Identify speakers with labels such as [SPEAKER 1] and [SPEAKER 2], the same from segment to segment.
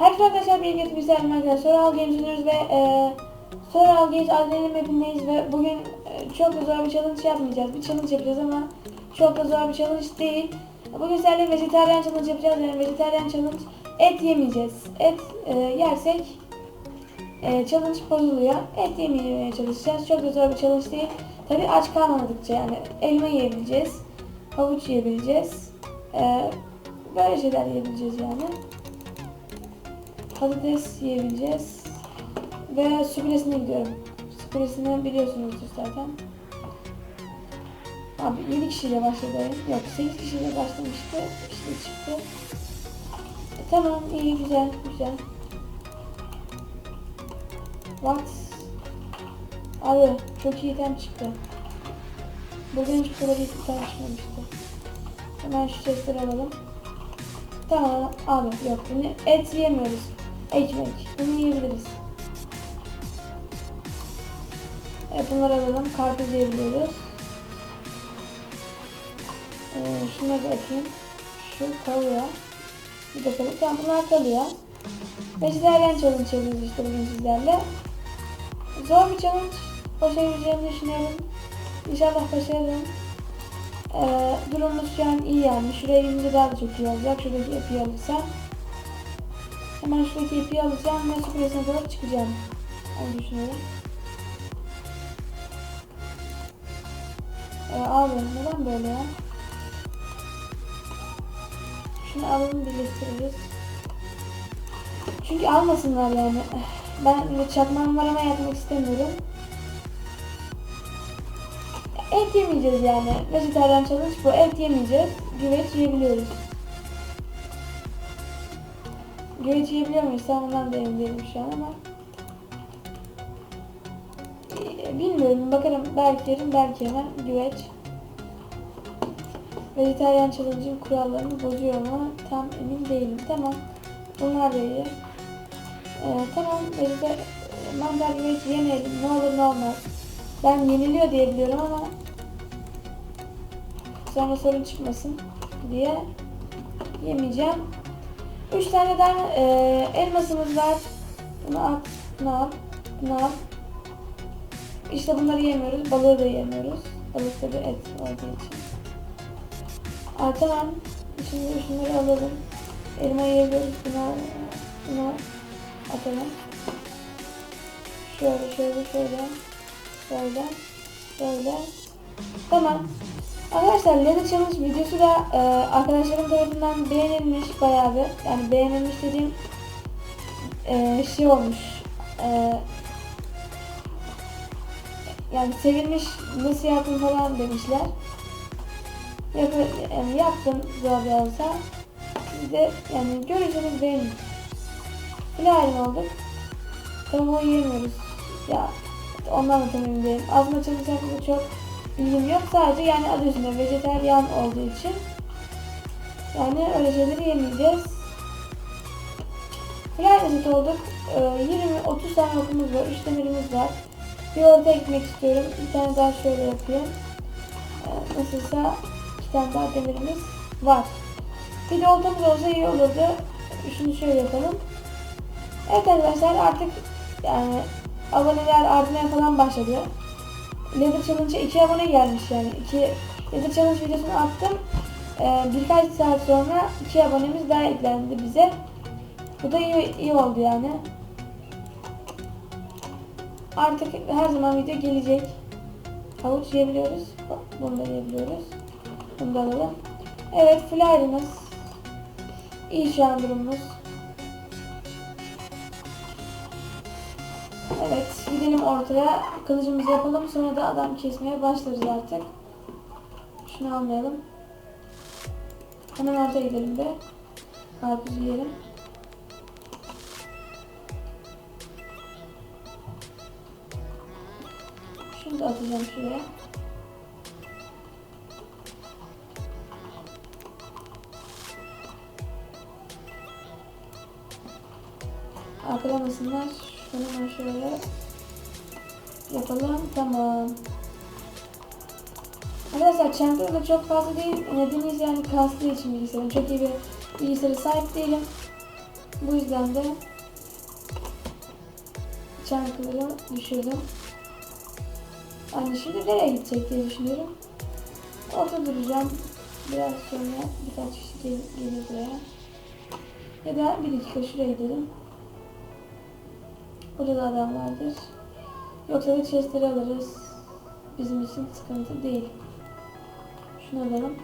[SPEAKER 1] Herkese arkadaşlar bir bizlerle arkadaşlar Soral Games oynuyoruz ve e, Soral Games adrenalin mapindeyiz ve bugün e, çok da zor bir challenge yapmayacağız. Bir challenge yapacağız ama çok da zor bir challenge değil. Bugün sizlerle vejetaryen challenge yapacağız. Yani vejetaryen challenge et yemeyeceğiz. Et e, yersek e, challenge bozuluyor. Et yemeye çalışacağız. Çok da zor bir challenge değil. Tabi aç kalmadıkça yani elma yiyebileceğiz. Havuç yiyebileceğiz. E, böyle şeyler yiyebileceğiz yani patates yiyebileceğiz. Ve süpüresine gidiyorum. Süpüresini biliyorsunuzdur zaten. Abi 7 kişiyle başladı. Yok 8 kişiyle başlamıştı. İşte çıktı. E, tamam iyi güzel güzel. What? Abi çok iyi item çıktı. Bugün hiç bu kadar iyi item çıkmamıştı. Hemen şu chestleri alalım. Tamam abi yok et yemiyoruz. Ekmek. Bunu yiyebiliriz. Evet bunları alalım. Karpuz yiyebiliyoruz. Ee, şunları da atayım. Şu kalıyor. Bir de kalıyor. Tamam bunlar kalıyor. Vejetaryen challenge yapıyoruz işte bugün sizlerle. Zor bir challenge. Başarabileceğimi düşünüyorum. İnşallah başarırım. Ee, durumumuz şu an iyi yani. Şuraya gidince daha da çok iyi olacak. Şuradaki ipi alırsam. Hemen şuradaki ipi alacağım ve süpüresine kadar çıkacağım. Onu düşünüyorum. Ee, abi neden böyle ya? Şunu alalım birleştiririz. Çünkü almasınlar yani. Ben çakmağım var ama yapmak istemiyorum. Et yemeyeceğiz yani. Vejetaryen challenge bu. Et yemeyeceğiz. Güveç yiyebiliyoruz. Muyuz? Tam ondan da emin değilim şu an ama. Ee, Bilmiyorum. Bakarım. Belki yerim. Belki yemem. Güveç. Vejetaryen challenge'ın kurallarını bozuyor ama tam emin değilim. Tamam. Bunlar da iyi. Ee, tamam. Vejetar mantar güveç yemeyelim. Ne olur ne olmaz. Ben yeniliyor diye biliyorum ama sonra sorun çıkmasın diye yemeyeceğim. 3 tane daha e, elmasımız var. Bunu at, bunu al, bunu al. İşte bunları yemiyoruz. Balığı da yemiyoruz. Balık da bir et olduğu için. Aa, tamam. Şimdi şunları alalım. Elma yiyebiliriz. Bunu, bunu atalım. Şöyle şöyle şöyle. Şöyle. Şöyle. Tamam. Arkadaşlar Leather Challenge videosu da e, arkadaşlarım tarafından beğenilmiş bayağı bir. Yani beğenilmiş dediğim e, şey olmuş. E, yani sevilmiş nasıl yaptın falan demişler. Yap, yani yaptım zor da olsa. Siz de yani görürseniz beğenin. Filan olduk. Tavuğu yemiyoruz. Ya ondan da tam emin değilim. Aslında çalışacaklığı çok bilgim yok. Sadece yani adı üstünde vejeteryan olduğu için yani öyle şeyleri yemeyeceğiz. Flylesit olduk. Ee, 20-30 tane okumuz var. 3 demirimiz var. Orta ekmek istiyorum. Bir tane daha şöyle yapayım. Ee, nasılsa iki tane daha demirimiz var. Bir de oltamız olsa iyi olurdu. Şunu şöyle yapalım. Evet arkadaşlar artık yani aboneler artmaya falan başladı. Leather Challenge'a 2 abone gelmiş yani. 2 Leather Challenge videosunu attım. Ee, birkaç saat sonra 2 abonemiz daha eklendi bize. Bu da iyi, iyi oldu yani. Artık her zaman video gelecek. Havuç yiyebiliyoruz. Bunu da yiyebiliyoruz. Bunu da alalım. Evet flyer'ımız. İyi şu an durumumuz. Evet, gidelim ortaya. Kılıcımızı yapalım. Sonra da adam kesmeye başlarız artık. Şunu almayalım. Hemen ortaya gidelim de. Karpuz yiyelim. Şunu da atacağım şuraya. Arkalamasınlar. Hemen şöyle yapalım. Tamam. Arkadaşlar çanta da çok fazla değil. Nedeniz yani kastığı için bilgisayarım. Çok iyi bir bilgisayara sahip değilim. Bu yüzden de çankıları düşürdüm. Yani şimdi nereye gidecek diye düşünüyorum. Orada duracağım. Biraz sonra birkaç kişi gel gelir buraya. Ya da bir dakika şuraya gidelim. Burada da adam vardır. Yoksa da chestleri alırız. Bizim için sıkıntı değil. Şunu alalım.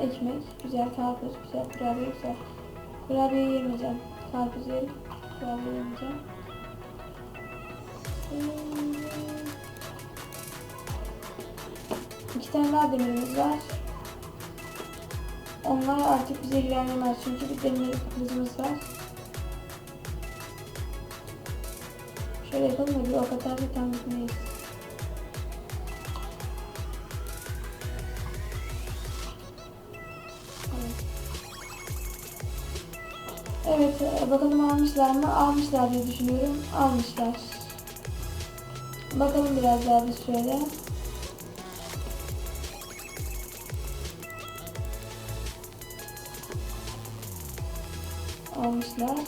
[SPEAKER 1] Ekmek, güzel karpuz, güzel kurabiye, güzel. Kurabiye yemeyeceğim. Karpuz yerim. Kurabiye yemeyeceğim. Hmm. İki tane daha demirimiz var. Onlar artık bize ilgilenmez çünkü bir demir kızımız var. Şöyle yapalım da bir ok atarsa tam gitmeyiz. Evet, e, bakalım almışlar mı? Almışlar diye düşünüyorum. Almışlar. Bakalım biraz daha bir şöyle. Almışlar.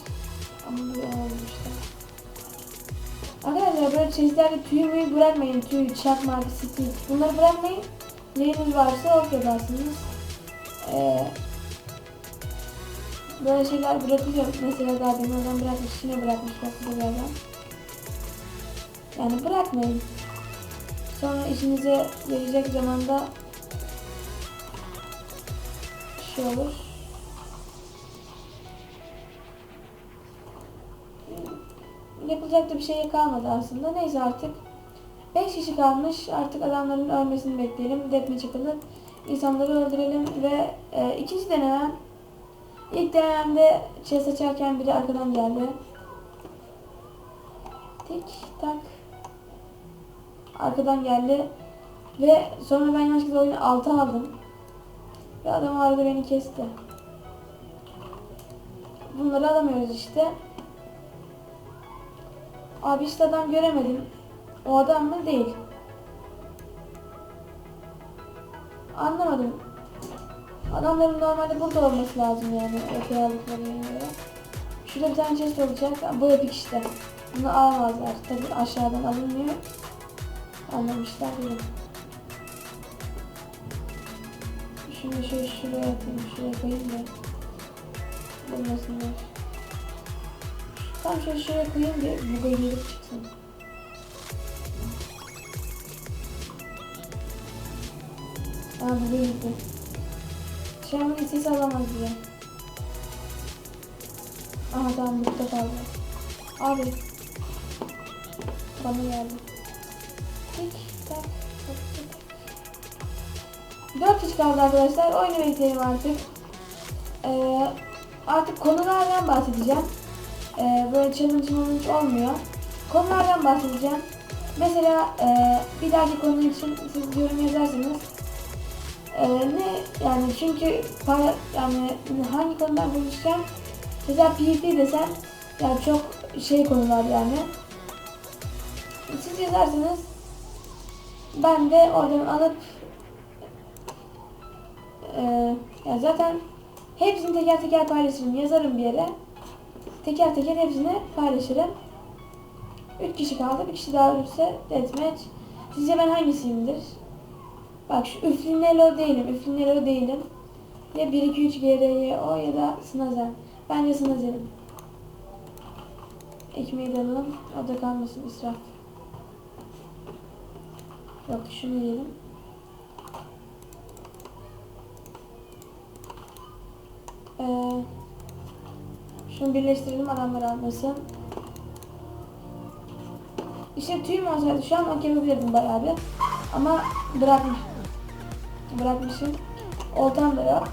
[SPEAKER 1] Ama almışlar. Arkadaşlar böyle çizgilerde tüy müyü bırakmayın. Tüy, çakmak, stik. Bunları bırakmayın. Neyiniz varsa ok yaparsınız. Ee, böyle şeyler bırakılıyor. Mesela daha demin oradan bırakmış. Yine bırakmış bak buralardan. Yani bırakmayın. Sonra işinize yarayacak zamanda şey olur. Yapılacak da bir şey kalmadı aslında. Neyse artık. 5 kişi kalmış. Artık adamların ölmesini bekleyelim. Depme çıkılıp insanları öldürelim ve e, ikinci denemem ilk denememde chest açarken biri arkadan geldi. Tik tak arkadan geldi ve sonra ben yanlışlıkla oyunu altı aldım. Ve adam arada beni kesti. Bunları alamıyoruz işte. Abi işte adam göremedim. O adam mı? Değil. Anlamadım. Adamların normalde burada olması lazım yani. Öteye aldıkları yerine göre. Şurada bir tane chest olacak. Bu epik işte. Bunu alamazlar. Tabi aşağıdan alınmıyor. Anlamışlar değil. Şunu şöyle şuraya atayım. Şuraya koyayım da. Bulmasınlar. Tam şöyle şuraya koyayım ki buga gelip çıksın. Aa buga gitti. An bir ses alamaz bile. Aha tamam burada kaldı. Abi. Bana geldi. Tik tak tak tak. Dört kişi kaldı arkadaşlar. Oyunu bekleyelim artık. Ee, artık konulardan bahsedeceğim. Ee, böyle challenge olmuyor. Konulardan bahsedeceğim. Mesela e, bir dahaki konu için siz yorum yazarsınız. E, ne yani çünkü para yani hangi konudan konuşacağım? Mesela PvP desem yani çok şey konular yani. Siz yazarsınız. Ben de oradan alıp e, ya zaten hepsini teker teker paylaşırım. Yazarım bir yere. Teker teker hepsini paylaşırım. 3 kişi kaldı. Bir kişi daha ölürse deathmatch. Sizce ben hangisiyimdir? Bak şu Üflinelo değilim. Üflinelo değilim. Ya 1-2-3 GRY o ya da Snazen. Bence Snazen'im. Ekmeği de alalım. O da kalmasın israf. Yok şunu yiyelim. Ee, şunu birleştirelim adamlar almasın. İşte tüyüm olsaydı şu an ok yapabilirdim bayağı bir. Ama bırakmış. Bırakmışım. Oltam da yok.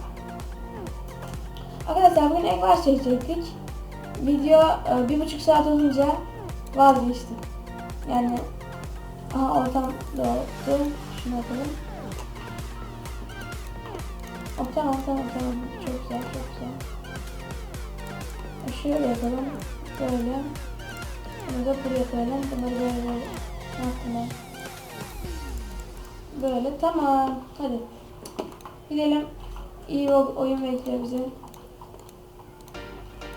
[SPEAKER 1] Arkadaşlar bugün ek var çekecektik. Video e, bir buçuk saat olunca vazgeçtim. Yani aha oltam da oldu. Şunu yapalım. Oh, tamam tamam tamam. Çok güzel çok güzel. Şöyle yapalım. Böyle. Bunu da buraya koyalım. Bunları böyle ben? Böyle tamam. Hadi. Gidelim. İyi o- oyun bekliyor bizi.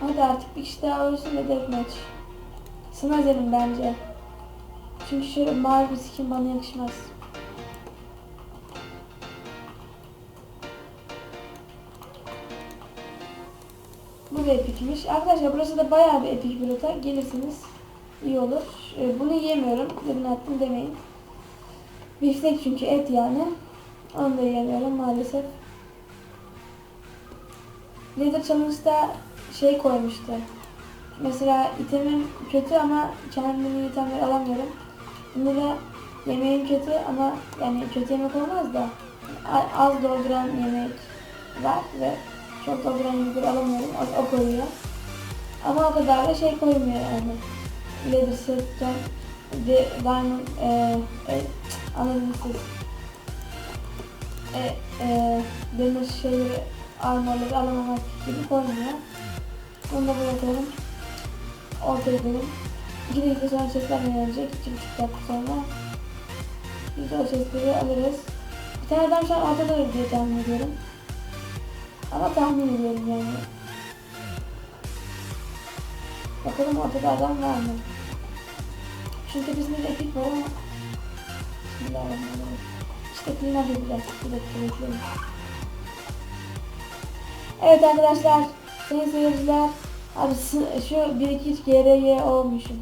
[SPEAKER 1] Hadi artık bir kişi daha ölsün de deathmatch. Sınav edelim bence. Çünkü şöyle mavi skin bana yakışmaz. Da epikmiş. Arkadaşlar burası da bayağı bir epik bir rota. Gelirsiniz iyi olur. Ee, Bunu yiyemiyorum. Demin attım demeyin. Biftek çünkü et yani. Onu da yiyemiyorum maalesef. Leader Challenge'da şey koymuştu. Mesela itemim kötü ama kendimi itemleri alamıyorum. Bunda da yemeğim kötü ama yani kötü yemek olmaz da az dolduran yemek var ve çok dolduran yemekleri alamıyorum. O, o koyuyor. Ama o kadar da şey koymuyor yani. Leather de, diamond e, e, anladınız siz. E, e, demir şeyleri armorları alamamak gibi koymuyor. Onu da bırakalım. Ortaya koyalım. İki dakika sonra sesler. İki buçuk dakika sonra. Biz o sesleri alırız. Bir tane adam şu an ortadadır diye tahmin ediyorum. Ama tahmin ediyorum yani. Bakalım ortada adam var mı? Çünkü tepesinde de epik var ama Bismillahirrahmanirrahim. İşte klinar dediler. Bir dakika bekleyin. Evet arkadaşlar, sayın seyirciler, abi şu 1-2-3 GRY olmuşum.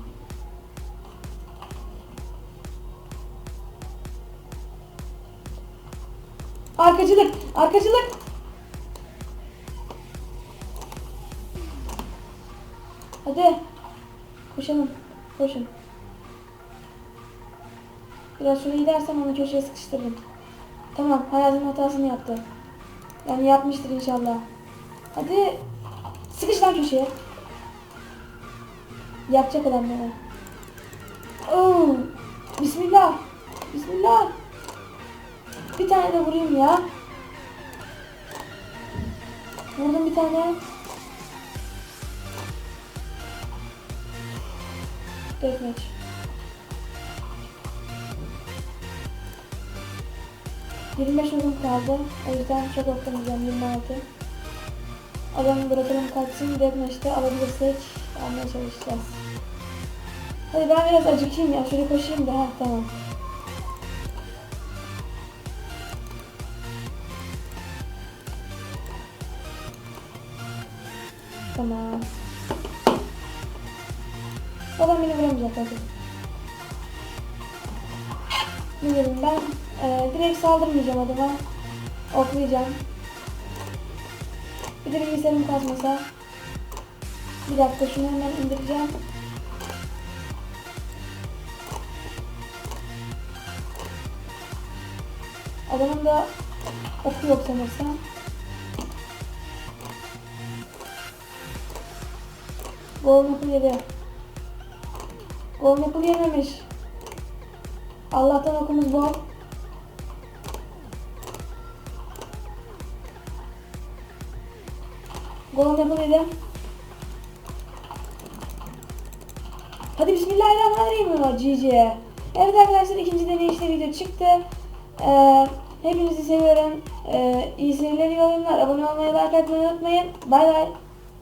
[SPEAKER 1] Arkacılık, arkacılık. Hadi. Koşalım, koşun. Biraz şöyle gidersem onu köşeye sıkıştırırım. Tamam, hayatın hatasını yaptı. Yani yapmıştır inşallah. Hadi. Sıkış lan köşeye. Yapacak adam bana. Oo. Bismillah. Bismillah. Bir tane de vurayım ya. Vurdum bir tane. Deathmatch. Yirmi beş uzun kaldı. O yüzden çok okumayacağım. 26. Adamı bırakalım kaçsın. Deathmatch'te alabilirsek almaya çalışacağız. Hadi ben biraz acıkayım ya. Şöyle koşayım da. Ha tamam. Tamam. Adam beni vuramayacak. Ne dedim ben? Ee, direkt saldırmayacağım adama. Oklayacağım. Bir de bilgisayarım kasmasa. Bir dakika şunu hemen indireceğim. Adamın da oku yok sanırsam. Golden Apple yedi. Golden Apple yememiş. Allah'tan okumuz bol. Golden Apple yedi. Hadi bismillahirrahmanirrahim. GG. Evet arkadaşlar ikinci deneyişte video çıktı. Ee, hepinizi seviyorum. Ee, iyi seyirler, iyi oyunlar. Abone olmayı, like atmayı unutmayın. Bay bay.